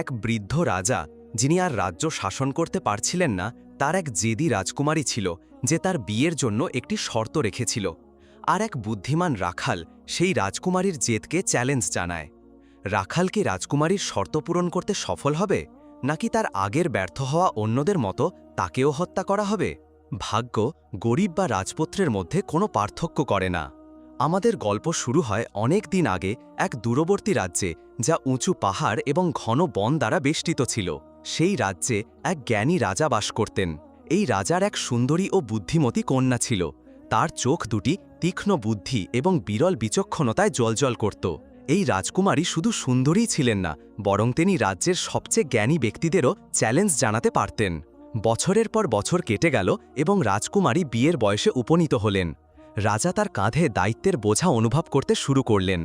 এক বৃদ্ধ রাজা, যিনি আর রাজ্য শাসন করতে পারছিলেন না, তার এক জেদি রাজকুমারী ছিল, যে তার বিয়ের জন্য একটি শর্ত রেখেছিল। আর এক বুদ্ধিমান রাখাল, সেই রাজকুমারীর জেদকে চ্যালেঞ্জ জানায়। রাখাল কি রাজকুমারীর শর্ত পূরণ করতে সফল হবে? নাকি তার আগের ব্যর্থ হওয়া অন্যদের মতো তাকেও হত্যা করা হবে? ভাগ্য, গরিব বা রাজপুত্রের মধ্যে কোনো পার্থক্য করে না। আমাদের গল্প শুরু হয় অনেক দিন আগে এক দূরবর্তী রাজ্যে, যা উঁচু পাহাড় এবং ঘন বন দ্বারা বেষ্টিত ছিল। সেই রাজ্যে এক জ্ঞানী রাজা বাস করতেন। এই রাজার এক সুন্দরী ও বুদ্ধিমতী কন্যা ছিল। তার চোখ দুটি তীক্ষ্ণ বুদ্ধি এবং বিরল বিচক্ষণতায় জলজল করত। এই রাজকুমারী শুধু সুন্দরীই ছিলেন না, বরং তিনি রাজ্যের সবচেয়ে জ্ঞানী ব্যক্তিদেরও চ্যালেঞ্জ জানাতে পারতেন। বছরের পর বছর কেটে গেল এবং রাজকুমারী বিয়ের বয়সে উপনীত হলেন। রাজা তার কাঁধে দায়িত্বের বোঝা অনুভব করতে শুরু করলেন।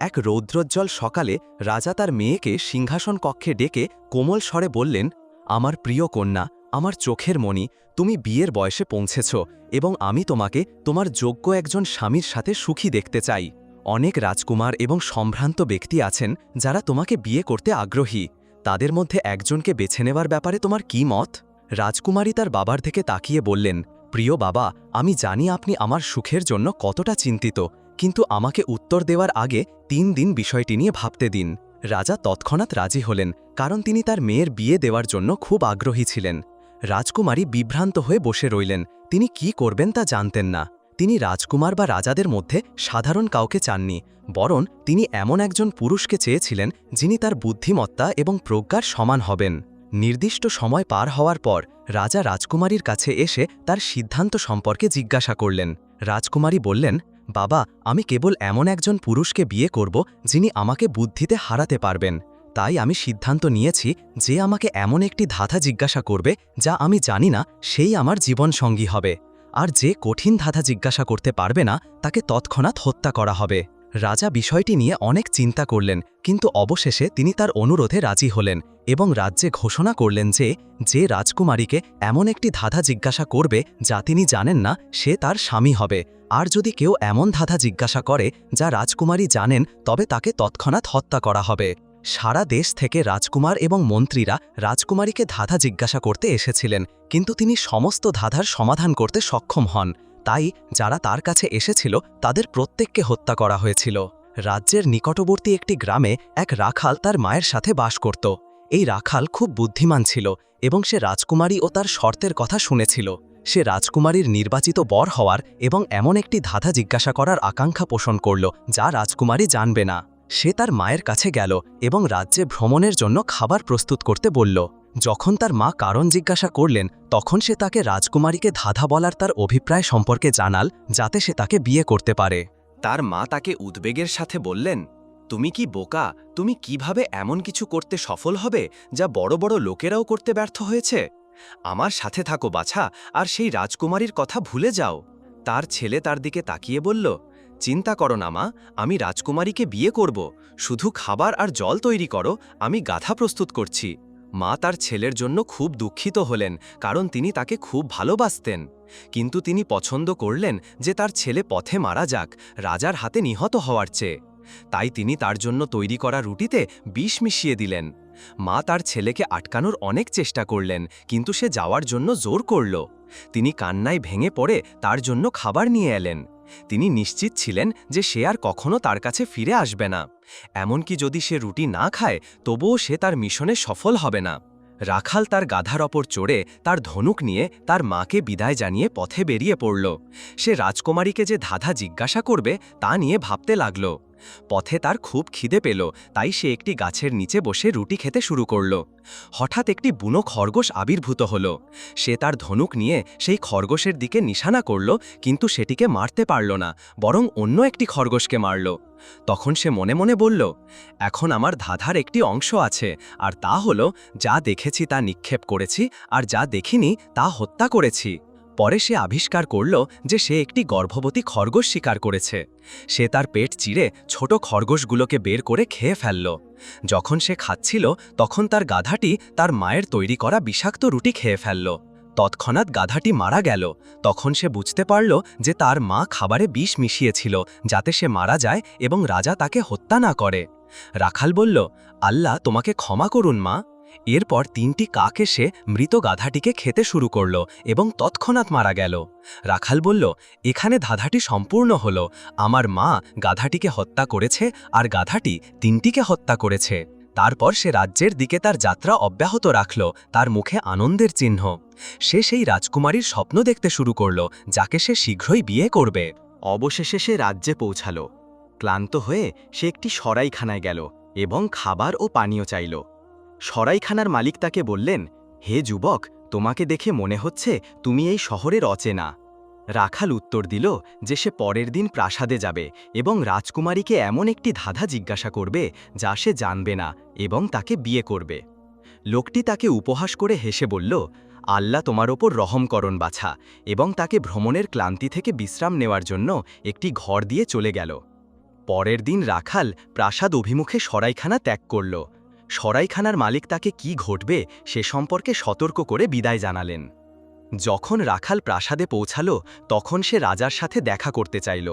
এক রৌদ্রোজ্জ্বল সকালে রাজা তার মেয়েকে সিংহাসন কক্ষে ডেকে কোমল স্বরে বললেন, আমার প্রিয় কন্যা, আমার চোখের মণি, তুমি বিয়ের বয়সে পৌঁছেছ এবং আমি তোমাকে তোমার যোগ্য একজন স্বামীর সাথে সুখী দেখতে চাই। অনেক রাজকুমার এবং সম্ভ্রান্ত ব্যক্তি আছেন যারা তোমাকে বিয়ে করতে আগ্রহী। তাদের মধ্যে একজনকে বেছে নেওয়ার ব্যাপারে তোমার কি মত? রাজকুমারী তার বাবার থেকে তাকিয়ে বললেন প্রিয় বাবা, আমি জানি আপনি আমার সুখের জন্য কতটা চিন্তিত, কিন্তু আমাকে উত্তর দেওয়ার আগে তিন দিন বিষয়টি নিয়ে ভাবতে দিন। রাজা তৎক্ষণাৎ রাজি হলেন, কারণ তিনি তার মেয়ের বিয়ে দেওয়ার জন্য খুব আগ্রহী ছিলেন। রাজকুমারী বিভ্রান্ত হয়ে বসে রইলেন, তিনি কি করবেন তা জানতেন না। তিনি রাজকুমার বা রাজাদের মধ্যে সাধারণ কাউকে চাননি, বরং তিনি এমন একজন পুরুষকে চেয়েছিলেন যিনি তার বুদ্ধিমত্তা এবং প্রজ্ঞার সমান হবেন। নির্দিষ্ট সময় পার হওয়ার পর রাজা রাজকুমারীর কাছে এসে তার সিদ্ধান্ত সম্পর্কে জিজ্ঞাসা করলেন। রাজকুমারী বললেন, বাবা, আমি কেবল এমন একজন পুরুষকে বিয়ে করব যিনি আমাকে বুদ্ধিতে হারাতে পারবেন। তাই আমি সিদ্ধান্ত নিয়েছি যে আমাকে এমন একটি ধাঁধা জিজ্ঞাসা করবে যা আমি জানি না সেই আমার জীবন সঙ্গী হবে। আর যে কঠিন ধাঁধা জিজ্ঞাসা করতে পারবে না তাকে তৎক্ষণাৎ হত্যা করা হবে। রাজা বিষয়টি নিয়ে অনেক চিন্তা করলেন, কিন্তু অবশেষে তিনি তার অনুরোধে রাজি হলেন এবং রাজ্যে ঘোষণা করলেন যে যে রাজকুমারীকে এমন একটি ধাঁধা জিজ্ঞাসা করবে যা তিনি জানেন না, সে তার স্বামী হবে। আর যদি কেউ এমন ধাঁধা জিজ্ঞাসা করে যা রাজকুমারী জানেন, তবে তাকে তৎক্ষণাৎ হত্যা করা হবে। সারা দেশ থেকে রাজকুমার এবং মন্ত্রীরা রাজকুমারীকে ধাঁধা জিজ্ঞাসা করতে এসেছিলেন, কিন্তু তিনি সমস্ত ধাঁধার সমাধান করতে সক্ষম হন। তাই যারা তার কাছে এসেছিল, তাদের প্রত্যেককে হত্যা করা হয়েছিল। রাজ্যের নিকটবর্তী একটি গ্রামে এক রাখাল তার মায়ের সাথে বাস করত। এই রাখাল খুব বুদ্ধিমান ছিল এবং সে রাজকুমারী ও তার শর্তের কথা শুনেছিল। সে রাজকুমারীর নির্বাচিত বর হওয়ার এবং এমন একটি ধাঁধা জিজ্ঞাসা করার আকাঙ্ক্ষা পোষণ করল, যা রাজকুমারী জানবে না। সে তার মায়ের কাছে গেল এবং রাজ্যে ভ্রমণের জন্য খাবার প্রস্তুত করতে বলল যখন তার মা কারণ জিজ্ঞাসা করলেন, তখন সে তাকে রাজকুমারীকে ধাঁধা বলার তার অভিপ্রায় সম্পর্কে জানাল, যাতে সে তাকে বিয়ে করতে পারে। তার মা তাকে উদ্বেগের সাথে বললেন, তুমি কি বোকা? তুমি কীভাবে এমন কিছু করতে সফল হবে, যা বড় বড় লোকেরাও করতে ব্যর্থ হয়েছে? আমার সাথে থাকো বাছা, আর সেই রাজকুমারীর কথা ভুলে যাও। তার ছেলে তার দিকে তাকিয়ে বলল, চিন্তা করো না মা, আমি রাজকুমারীকে বিয়ে করব। শুধু খাবার আর জল তৈরি করো, আমি গাধা প্রস্তুত করছি। মা তার ছেলের জন্য খুব দুঃখিত হলেন, কারণ তিনি তাকে খুব ভালোবাসতেন। কিন্তু তিনি পছন্দ করলেন যে তার ছেলে পথে মারা যাক, রাজার হাতে নিহত হওয়ার চেয়ে। তাই তিনি তার জন্য তৈরি করা রুটিতে বিষ মিশিয়ে দিলেন। মা তার ছেলেকে আটকানোর অনেক চেষ্টা করলেন, কিন্তু সে যাওয়ার জন্য জোর করল। তিনি কান্নায় ভেঙে পড়ে তার জন্য খাবার নিয়ে এলেন। তিনি নিশ্চিত ছিলেন যে সে আর কখনো তার কাছে ফিরে আসবে না। এমনকি যদি সে রুটি না খায়, তবুও সে তার মিশনে সফল হবে না। রাখাল তার গাধার অপর চড়ে তার ধনুক নিয়ে তার মাকে বিদায় জানিয়ে পথে বেরিয়ে পড়ল। সে রাজকুমারীকে যে ধাধা জিজ্ঞাসা করবে, তা নিয়ে ভাবতে লাগল। পথে তার খুব খিদে পেল, তাই সে একটি গাছের নিচে বসে রুটি খেতে শুরু করল। হঠাৎ একটি বুনো খরগোশ আবির্ভূত হল। সে তার ধনুক নিয়ে সেই খরগোশের দিকে নিশানা করল, কিন্তু সেটিকে মারতে পারল না, বরং অন্য একটি খরগোশকে মারল। তখন সে মনে মনে বলল, এখন আমার ধাঁধার একটি অংশ আছে, আর তা হল, যা দেখেছি তা নিক্ষেপ করেছি, আর যা দেখিনি তা হত্যা করেছি। পরে সে আবিষ্কার করল যে সে একটি গর্ভবতী খরগোশ শিকার করেছে। সে তার পেট চিরে ছোট খরগোশগুলোকে বের করে খেয়ে ফেলল। যখন সে খাচ্ছিল, তখন তার গাধাটি তার মায়ের তৈরি করা বিষাক্ত রুটি খেয়ে ফেলল। তৎক্ষণাৎ গাধাটি মারা গেল। তখন সে বুঝতে পারল যে তার মা খাবারে বিষ মিশিয়েছিল, যাতে সে মারা যায় এবং রাজা তাকে হত্যা না করে। রাখাল বলল, আল্লাহ, তোমাকে ক্ষমা করুন মা। এরপর তিনটি কাক এসে মৃত গাধাটিকে খেতে শুরু করল এবং তৎক্ষণাৎ মারা গেল। রাখাল বলল, এখানে ধাঁধাটি সম্পূর্ণ হল। আমার মা গাধাটিকে হত্যা করেছে আর গাধাটি তিনটিকে হত্যা করেছে। তারপর সে রাজ্যের দিকে তার যাত্রা অব্যাহত রাখল, তার মুখে আনন্দের চিহ্ন। সে সেই রাজকুমারীর স্বপ্ন দেখতে শুরু করল, যাকে সে শীঘ্রই বিয়ে করবে। অবশেষে সে রাজ্যে পৌঁছাল। ক্লান্ত হয়ে সে একটি সরাইখানায় গেল এবং খাবার ও পানীয় চাইল। সরাইখানার মালিক তাকে বললেন, হে যুবক, তোমাকে দেখে মনে হচ্ছে তুমি এই শহরের অচেনা। রাখাল উত্তর দিল যে সে পরের দিন প্রাসাদে যাবে এবং রাজকুমারীকে এমন একটি ধাঁধা জিজ্ঞাসা করবে যা সে জানবে না এবং তাকে বিয়ে করবে। লোকটি তাকে উপহাস করে হেসে বলল, আল্লাহ তোমার ওপর রহম করণ বাছা, এবং তাকে ভ্রমণের ক্লান্তি থেকে বিশ্রাম নেওয়ার জন্য একটি ঘর দিয়ে চলে গেল। পরের দিন রাখাল প্রাসাদ অভিমুখে সরাইখানা ত্যাগ করল। সরাইখানার মালিক তাকে কি ঘটবে সে সম্পর্কে সতর্ক করে বিদায় জানালেন। যখন রাখাল প্রাসাদে পৌঁছাল, তখন সে রাজার সাথে দেখা করতে চাইল।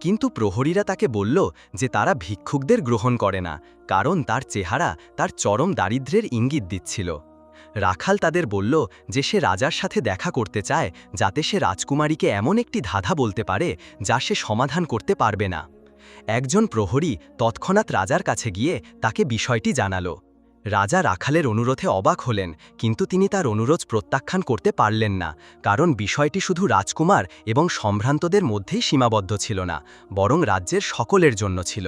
কিন্তু প্রহরীরা তাকে বলল যে তারা ভিক্ষুকদের গ্রহণ করে না, কারণ তার চেহারা তার চরম দারিদ্র্যের ইঙ্গিত দিচ্ছিল। রাখাল তাদের বলল যে সে রাজার সাথে দেখা করতে চায়, যাতে সে রাজকুমারীকে এমন একটি ধাঁধা বলতে পারে যা সে সমাধান করতে পারবে না। একজন প্রহরী তৎক্ষণাৎ রাজার কাছে গিয়ে তাকে বিষয়টি জানালো। রাজা রাখালের অনুরোধে অবাক হলেন, কিন্তু তিনি তার অনুরোধ প্রত্যাখ্যান করতে পারলেন না, কারণ বিষয়টি শুধু রাজকুমার এবং সম্ভ্রান্তদের মধ্যেই সীমাবদ্ধ ছিল না, বরং রাজ্যের সকলের জন্য ছিল।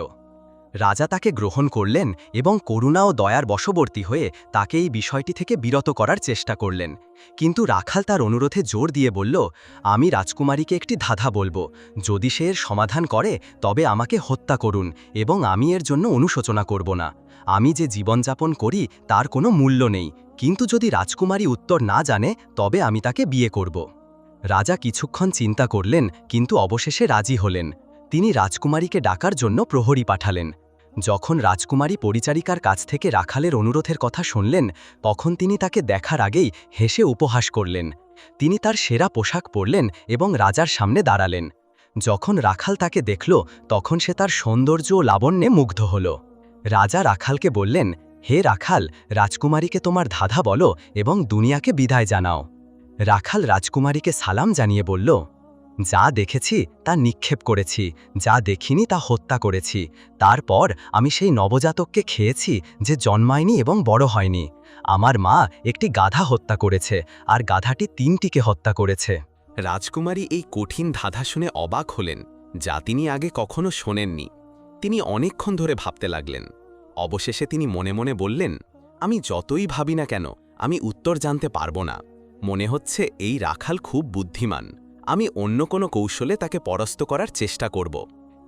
রাজা তাকে গ্রহণ করলেন এবং করুণা ও দয়ার বশবর্তী হয়ে তাকে এই বিষয়টি থেকে বিরত করার চেষ্টা করলেন। কিন্তু রাখাল তার অনুরোধে জোর দিয়ে বলল, আমি রাজকুমারীকে একটি ধাঁধা বলব। যদি সে এর সমাধান করে, তবে আমাকে হত্যা করুন এবং আমি এর জন্য অনুশোচনা করব না। আমি যে জীবনযাপন করি, তার কোনো মূল্য নেই। কিন্তু যদি রাজকুমারী উত্তর না জানে, তবে আমি তাকে বিয়ে করব রাজা কিছুক্ষণ চিন্তা করলেন, কিন্তু অবশেষে রাজি হলেন। তিনি রাজকুমারীকে ডাকার জন্য প্রহরী পাঠালেন। যখন রাজকুমারী পরিচারিকার কাছ থেকে রাখালের অনুরোধের কথা শুনলেন, তখন তিনি তাকে দেখার আগেই হেসে উপহাস করলেন। তিনি তার সেরা পোশাক পরলেন এবং রাজার সামনে দাঁড়ালেন। যখন রাখাল তাকে দেখল, তখন সে তার সৌন্দর্য ও লাবণ্যে মুগ্ধ হল। রাজা রাখালকে বললেন, হে রাখাল, রাজকুমারীকে তোমার ধাঁধা বলো এবং দুনিয়াকে বিদায় জানাও। রাখাল রাজকুমারীকে সালাম জানিয়ে বলল যা দেখেছি তা নিক্ষেপ করেছি, যা দেখিনি তা হত্যা করেছি। তারপর আমি সেই নবজাতককে খেয়েছি যে জন্মায়নি এবং বড় হয়নি। আমার মা একটি গাধা হত্যা করেছে আর গাধাটি তিনটিকে হত্যা করেছে। রাজকুমারী এই কঠিন ধাঁধা শুনে অবাক হলেন, যা তিনি আগে কখনো শোনেননি। তিনি অনেকক্ষণ ধরে ভাবতে লাগলেন। অবশেষে তিনি মনে মনে বললেন, আমি যতই ভাবি না কেন, আমি উত্তর জানতে পারব না। মনে হচ্ছে এই রাখাল খুব বুদ্ধিমান। আমি অন্য কোনো কৌশলে তাকে পরাস্ত করার চেষ্টা করব।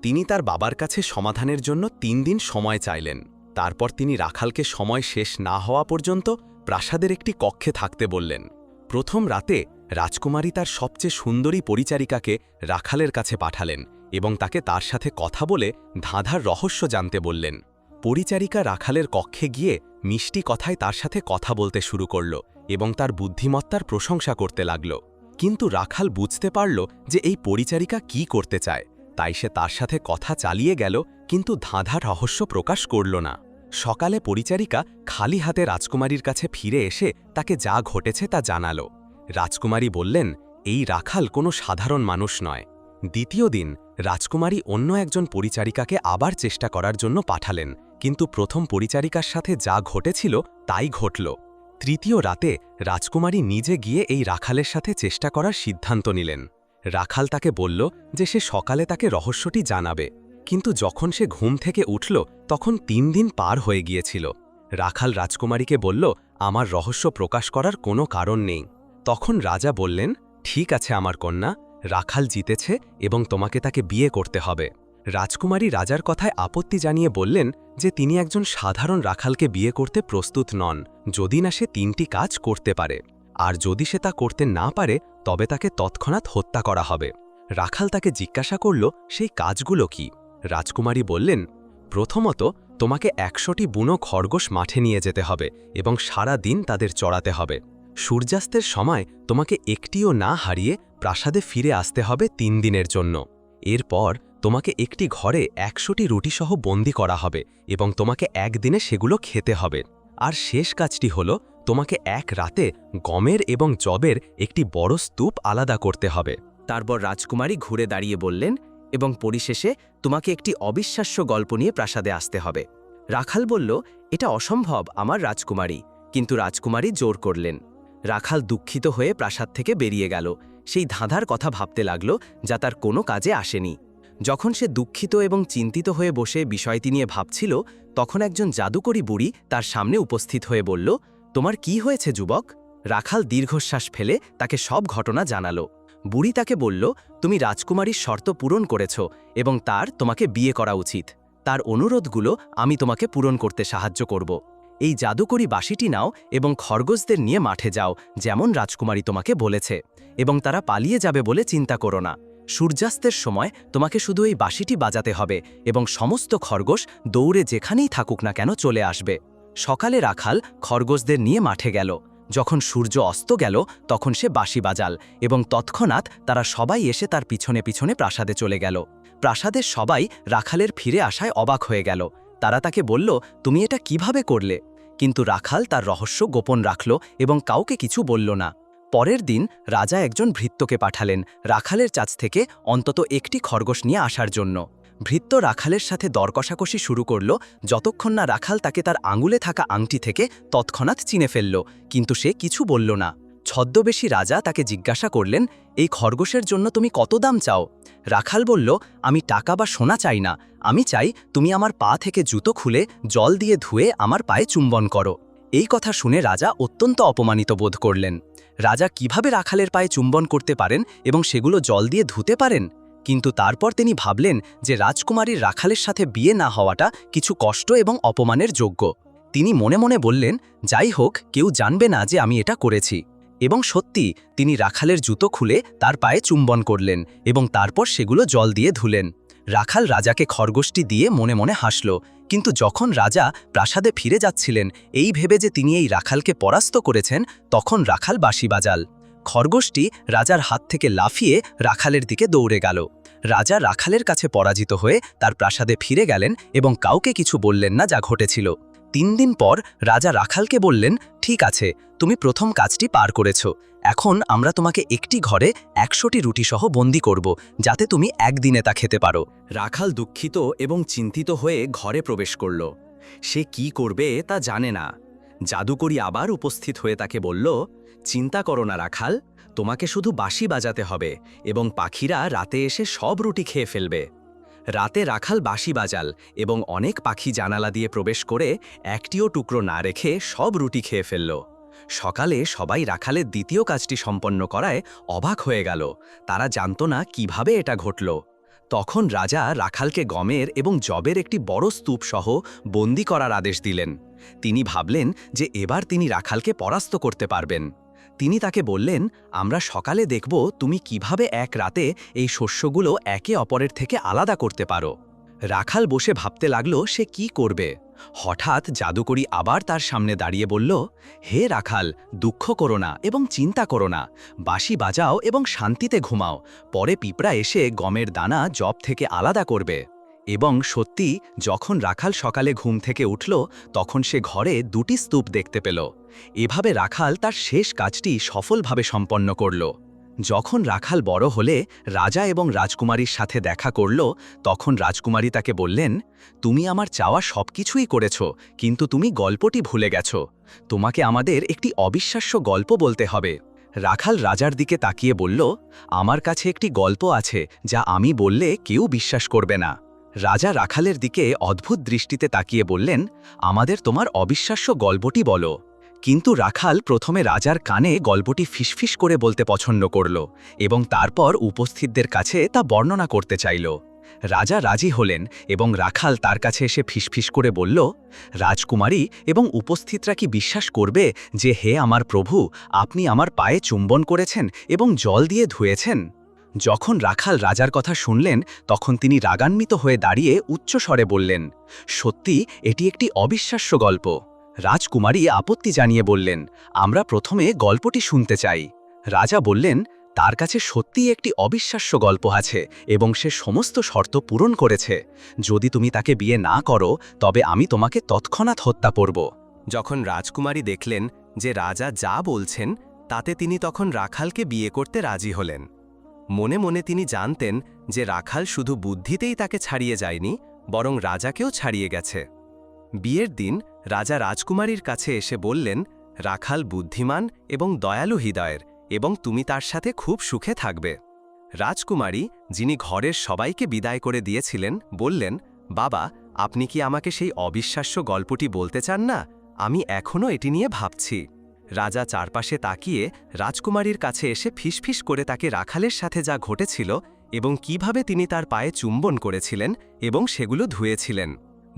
তিনি তার বাবার কাছে সমাধানের জন্য তিন দিন সময় চাইলেন। তারপর তিনি রাখালকে সময় শেষ না হওয়া পর্যন্ত প্রাসাদের একটি কক্ষে থাকতে বললেন। প্রথম রাতে রাজকুমারী তার সবচেয়ে সুন্দরী পরিচারিকাকে রাখালের কাছে পাঠালেন এবং তাকে তার সাথে কথা বলে ধাঁধার রহস্য জানতে বললেন। পরিচারিকা রাখালের কক্ষে গিয়ে মিষ্টি কথায় তার সাথে কথা বলতে শুরু করল এবং তার বুদ্ধিমত্তার প্রশংসা করতে লাগল। কিন্তু রাখাল বুঝতে পারল যে এই পরিচারিকা কি করতে চায়। তাই সে তার সাথে কথা চালিয়ে গেল, কিন্তু ধাঁধার রহস্য প্রকাশ করল না। সকালে পরিচারিকা খালি হাতে রাজকুমারীর কাছে ফিরে এসে তাকে যা ঘটেছে তা জানালো। রাজকুমারী বললেন, এই রাখাল কোনো সাধারণ মানুষ নয়। দ্বিতীয় দিন রাজকুমারী অন্য একজন পরিচারিকাকে আবার চেষ্টা করার জন্য পাঠালেন, কিন্তু প্রথম পরিচারিকার সাথে যা ঘটেছিল তাই ঘটল। তৃতীয় রাতে রাজকুমারী নিজে গিয়ে এই রাখালের সাথে চেষ্টা করার সিদ্ধান্ত নিলেন। রাখাল তাকে বলল যে সে সকালে তাকে রহস্যটি জানাবে, কিন্তু যখন সে ঘুম থেকে উঠল তখন তিন দিন পার হয়ে গিয়েছিল। রাখাল রাজকুমারীকে বলল, আমার রহস্য প্রকাশ করার কোনো কারণ নেই। তখন রাজা বললেন, ঠিক আছে আমার কন্যা, রাখাল জিতেছে এবং তোমাকে তাকে বিয়ে করতে হবে। রাজকুমারী রাজার কথায় আপত্তি জানিয়ে বললেন যে তিনি একজন সাধারণ রাখালকে বিয়ে করতে প্রস্তুত নন, যদি না সে তিনটি কাজ করতে পারে। আর যদি সে তা করতে না পারে, তবে তাকে তৎক্ষণাৎ হত্যা করা হবে। রাখাল তাকে জিজ্ঞাসা করল, সেই কাজগুলো কি? রাজকুমারী বললেন, প্রথমত, তোমাকে একশোটি বুনো খরগোশ মাঠে নিয়ে যেতে হবে এবং সারা দিন তাদের চড়াতে হবে। সূর্যাস্তের সময় তোমাকে একটিও না হারিয়ে প্রাসাদে ফিরে আসতে হবে তিন দিনের জন্য। এরপর তোমাকে একটি ঘরে একশোটি রুটিসহ বন্দি করা হবে এবং তোমাকে একদিনে সেগুলো খেতে হবে। আর শেষ কাজটি হল, তোমাকে এক রাতে গমের এবং জবের একটি বড় স্তূপ আলাদা করতে হবে। তারপর রাজকুমারী ঘুরে দাঁড়িয়ে বললেন, এবং পরিশেষে তোমাকে একটি অবিশ্বাস্য গল্প নিয়ে প্রাসাদে আসতে হবে। রাখাল বলল, এটা অসম্ভব, আমার রাজকুমারী। কিন্তু রাজকুমারী জোর করলেন। রাখাল দুঃখিত হয়ে প্রাসাদ থেকে বেরিয়ে গেল। সেই ধাঁধার কথা ভাবতে লাগল, যা তার কোনো কাজে আসেনি। যখন সে দুঃখিত এবং চিন্তিত হয়ে বসে বিষয়টি নিয়ে ভাবছিল, তখন একজন জাদুকরী বুড়ি তার সামনে উপস্থিত হয়ে বলল, তোমার কি হয়েছে যুবক? রাখাল দীর্ঘশ্বাস ফেলে তাকে সব ঘটনা জানালো। বুড়ি তাকে বলল, তুমি রাজকুমারীর শর্ত পূরণ করেছ এবং তার তোমাকে বিয়ে করা উচিত। তার অনুরোধগুলো আমি তোমাকে পূরণ করতে সাহায্য করব। এই জাদুকরি বাসিটি নাও এবং খরগোশদের নিয়ে মাঠে যাও, যেমন রাজকুমারী তোমাকে বলেছে এবং তারা পালিয়ে যাবে বলে চিন্তা করো না। সূর্যাস্তের সময় তোমাকে শুধু এই বাঁশিটি বাজাতে হবে এবং সমস্ত খরগোশ দৌড়ে যেখানেই থাকুক না কেন চলে আসবে। সকালে রাখাল খরগোশদের নিয়ে মাঠে গেল। যখন সূর্য অস্ত গেল, তখন সে বাঁশি বাজাল এবং তৎক্ষণাৎ তারা সবাই এসে তার পিছনে পিছনে প্রাসাদে চলে গেল। প্রাসাদের সবাই রাখালের ফিরে আসায় অবাক হয়ে গেল। তারা তাকে বলল, তুমি এটা কীভাবে করলে? কিন্তু রাখাল তার রহস্য গোপন রাখল এবং কাউকে কিছু বলল না। পরের দিন রাজা একজন ভৃত্যকে পাঠালেন রাখালের চাচ থেকে অন্তত একটি খরগোশ নিয়ে আসার জন্য। ভৃত্য রাখালের সাথে দর কষাকষি শুরু করল, যতক্ষণ না রাখাল তাকে তার আঙুলে থাকা আংটি থেকে তৎক্ষণাৎ চিনে ফেলল, কিন্তু সে কিছু বলল না। ছদ্মবেশী রাজা তাকে জিজ্ঞাসা করলেন, এই খরগোশের জন্য তুমি কত দাম চাও? রাখাল বলল, আমি টাকা বা সোনা চাই না, আমি চাই তুমি আমার পা থেকে জুতো খুলে জল দিয়ে ধুয়ে আমার পায়ে চুম্বন করো। এই কথা শুনে রাজা অত্যন্ত অপমানিত বোধ করলেন। রাজা কীভাবে রাখালের পায়ে চুম্বন করতে পারেন এবং সেগুলো জল দিয়ে ধুতে পারেন? কিন্তু তারপর তিনি ভাবলেন যে রাজকুমারীর রাখালের সাথে বিয়ে না হওয়াটা কিছু কষ্ট এবং অপমানের যোগ্য। তিনি মনে মনে বললেন, যাই হোক, কেউ জানবে না যে আমি এটা করেছি। এবং সত্যি, তিনি রাখালের জুতো খুলে তার পায়ে চুম্বন করলেন এবং তারপর সেগুলো জল দিয়ে ধুলেন। রাখাল রাজাকে খরগোশটি দিয়ে মনে মনে হাসল। কিন্তু যখন রাজা প্রাসাদে ফিরে যাচ্ছিলেন, এই ভেবে যে তিনি এই রাখালকে পরাস্ত করেছেন, তখন রাখাল বাঁশি বাজাল। খরগোশটি রাজার হাত থেকে লাফিয়ে রাখালের দিকে দৌড়ে গেল। রাজা রাখালের কাছে পরাজিত হয়ে তার প্রাসাদে ফিরে গেলেন এবং কাউকে কিছু বললেন না যা ঘটেছিল। তিন দিন পর রাজা রাখালকে বললেন, ঠিক আছে, তুমি প্রথম কাজটি পার করেছ। এখন আমরা তোমাকে একটি ঘরে একশোটি রুটিসহ বন্দি করব, যাতে তুমি একদিনে তা খেতে পারো। রাখাল দুঃখিত এবং চিন্তিত হয়ে ঘরে প্রবেশ করল। সে কি করবে তা জানে না। জাদুকরি আবার উপস্থিত হয়ে তাকে বলল, চিন্তা করো না রাখাল, তোমাকে শুধু বাঁশি বাজাতে হবে এবং পাখিরা রাতে এসে সব রুটি খেয়ে ফেলবে। রাতে রাখাল বাঁশি বাজাল এবং অনেক পাখি জানালা দিয়ে প্রবেশ করে একটিও টুকরো না রেখে সব রুটি খেয়ে ফেলল। সকালে সবাই রাখালের দ্বিতীয় কাজটি সম্পন্ন করায় অবাক হয়ে গেল। তারা জানত না কীভাবে এটা ঘটল। তখন রাজা রাখালকে গমের এবং জবের একটি বড় স্তূপ সহ বন্দি করার আদেশ দিলেন। তিনি ভাবলেন যে এবার তিনি রাখালকে পরাস্ত করতে পারবেন। তিনি তাকে বললেন, আমরা সকালে দেখব তুমি কীভাবে এক রাতে এই শস্যগুলো একে অপরের থেকে আলাদা করতে পারো। রাখাল বসে ভাবতে লাগল, সে কি করবে? হঠাৎ জাদুকরি আবার তার সামনে দাঁড়িয়ে বলল, হে রাখাল, দুঃখ করো না এবং চিন্তা করো না। বাঁশি বাজাও এবং শান্তিতে ঘুমাও। পরে পিঁপড়া এসে গমের দানা জব থেকে আলাদা করবে। এবং সত্যি যখন রাখাল সকালে ঘুম থেকে উঠল, তখন সে ঘরে দুটি স্তূপ দেখতে পেল। এভাবে রাখাল তার শেষ কাজটি সফলভাবে সম্পন্ন করল। যখন রাখাল বড় হলে, রাজা এবং রাজকুমারীর সাথে দেখা করল, তখন রাজকুমারী তাকে বললেন, তুমি আমার চাওয়া সবকিছুই করেছ, কিন্তু তুমি গল্পটি ভুলে গেছ। তোমাকে আমাদের একটি অবিশ্বাস্য গল্প বলতে হবে। রাখাল রাজার দিকে তাকিয়ে বলল, আমার কাছে একটি গল্প আছে, যা আমি বললে কেউ বিশ্বাস করবে না। রাজা রাখালের দিকে অদ্ভুত দৃষ্টিতে তাকিয়ে বললেন, আমাদের তোমার অবিশ্বাস্য গল্পটি বলো। কিন্তু রাখাল প্রথমে রাজার কানে গল্পটি ফিসফিস করে বলতে পছন্দ করল এবং তারপর উপস্থিতদের কাছে তা বর্ণনা করতে চাইল। রাজা রাজি হলেন এবং রাখাল তার কাছে এসে ফিসফিস করে বলল, রাজকুমারী, এবং উপস্থিতরা কি বিশ্বাস করবে যে হে আমার প্রভু, আপনি আমার পায়ে চুম্বন করেছেন এবং জল দিয়ে ধুয়েছেন? যখন রাখাল রাজার কথা শুনলেন, তখন তিনি রাগান্বিত হয়ে দাঁড়িয়ে উচ্চস্বরে বললেন, সত্যি, এটি একটি অবিশ্বাস্য গল্প। রাজকুমারী আপত্তি জানিয়ে বললেন, আমরা প্রথমে গল্পটি শুনতে চাই। রাজা বললেন, তার কাছে সত্যিই একটি অবিশ্বাস্য গল্প আছে এবং সে সমস্ত শর্ত পূরণ করেছে। যদি তুমি তাকে বিয়ে না করো, তবে আমি তোমাকে তৎক্ষণাৎ হত্যা করব। যখন রাজকুমারী দেখলেন যে রাজা যা বলছেন, তাতে তিনি তখন রাখালকে বিয়ে করতে রাজি হলেন। মনে মনে তিনি জানতেন যে রাখাল শুধু বুদ্ধিতেই তাকে ছাড়িয়ে যায়নি, বরং রাজাকেও ছাড়িয়ে গেছে। বিয়ের দিন রাজা রাজকুমারীর কাছে এসে বললেন, রাখাল বুদ্ধিমান এবং দয়ালু হৃদয়ের এবং তুমি তার সাথে খুব সুখে থাকবে। রাজকুমারী, যিনি ঘরের সবাইকে বিদায় করে দিয়েছিলেন, বললেন, বাবা, আপনি কি আমাকে সেই অবিশ্বাস্য গল্পটি বলতে চান না? আমি এখনও এটি নিয়ে ভাবছি। রাজা চারপাশে তাকিয়ে রাজকুমারীর কাছে এসে ফিসফিস করে তাকে রাখালের সাথে যা ঘটেছিল এবং কীভাবে তিনি তার পায়ে চুম্বন করেছিলেন এবং সেগুলো ধুয়েছিলেন।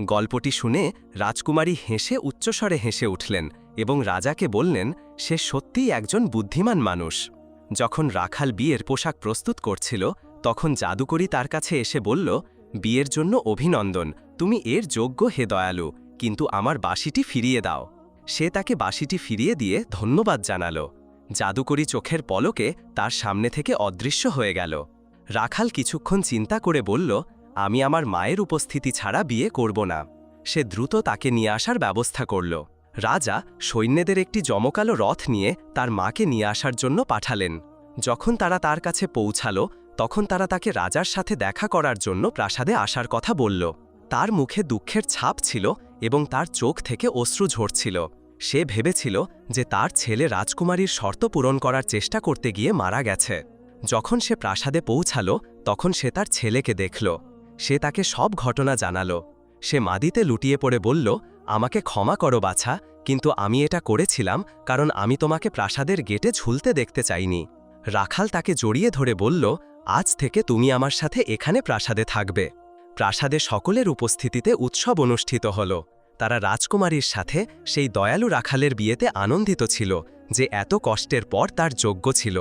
গল্পটি শুনে রাজকুমারী হেসে উচ্চস্বরে হেসে উঠলেন এবং রাজাকে বললেন, সে সত্যিই একজন বুদ্ধিমান মানুষ। যখন রাখাল বিয়ের পোশাক প্রস্তুত করছিল, তখন জাদুকরি তার কাছে এসে বলল, বিয়ের জন্য অভিনন্দন, তুমি এর যোগ্য হে দয়ালু, কিন্তু আমার বাসিটি ফিরিয়ে দাও। সে তাকে বাসিটি ফিরিয়ে দিয়ে ধন্যবাদ জানাল। জাদুকরি চোখের পলকে তার সামনে থেকে অদৃশ্য হয়ে গেল। রাখাল কিছুক্ষণ চিন্তা করে বলল, আমি আমার মায়ের উপস্থিতি ছাড়া বিয়ে করব না। সে দ্রুত তাকে নিয়ে আসার ব্যবস্থা করল। রাজা সৈন্যদের একটি জমকালো রথ নিয়ে তার মাকে নিয়ে আসার জন্য পাঠালেন। যখন তারা তার কাছে পৌঁছালো, তখন তারা তাকে রাজার সাথে দেখা করার জন্য প্রাসাদে আসার কথা বলল। তার মুখে দুঃখের ছাপ ছিল এবং তার চোখ থেকে অশ্রু ঝরছিল। সে ভেবেছিল যে তার ছেলে রাজকুমারীর শর্ত পূরণ করার চেষ্টা করতে গিয়ে মারা গেছে। যখন সে প্রাসাদে পৌঁছালো, তখন সে তার ছেলেকে দেখল। সে তাকে সব ঘটনা জানালো। সে মাদিতে লুটিয়ে পড়ে বলল, আমাকে ক্ষমা করো বাছা, কিন্তু আমি এটা করেছিলাম কারণ আমি তোমাকে প্রাসাদের গেটে ঝুলতে দেখতে চাইনি। রাখাল তাকে জড়িয়ে ধরে বলল, আজ থেকে তুমি আমার সাথে এখানে প্রাসাদে থাকবে। প্রাসাদে সকলের উপস্থিতিতে উৎসব অনুষ্ঠিত হল। তারা রাজকুমারীর সাথে সেই দয়ালু রাখালের বিয়েতে আনন্দিত ছিল, যে এত কষ্টের পর তার যোগ্য ছিল।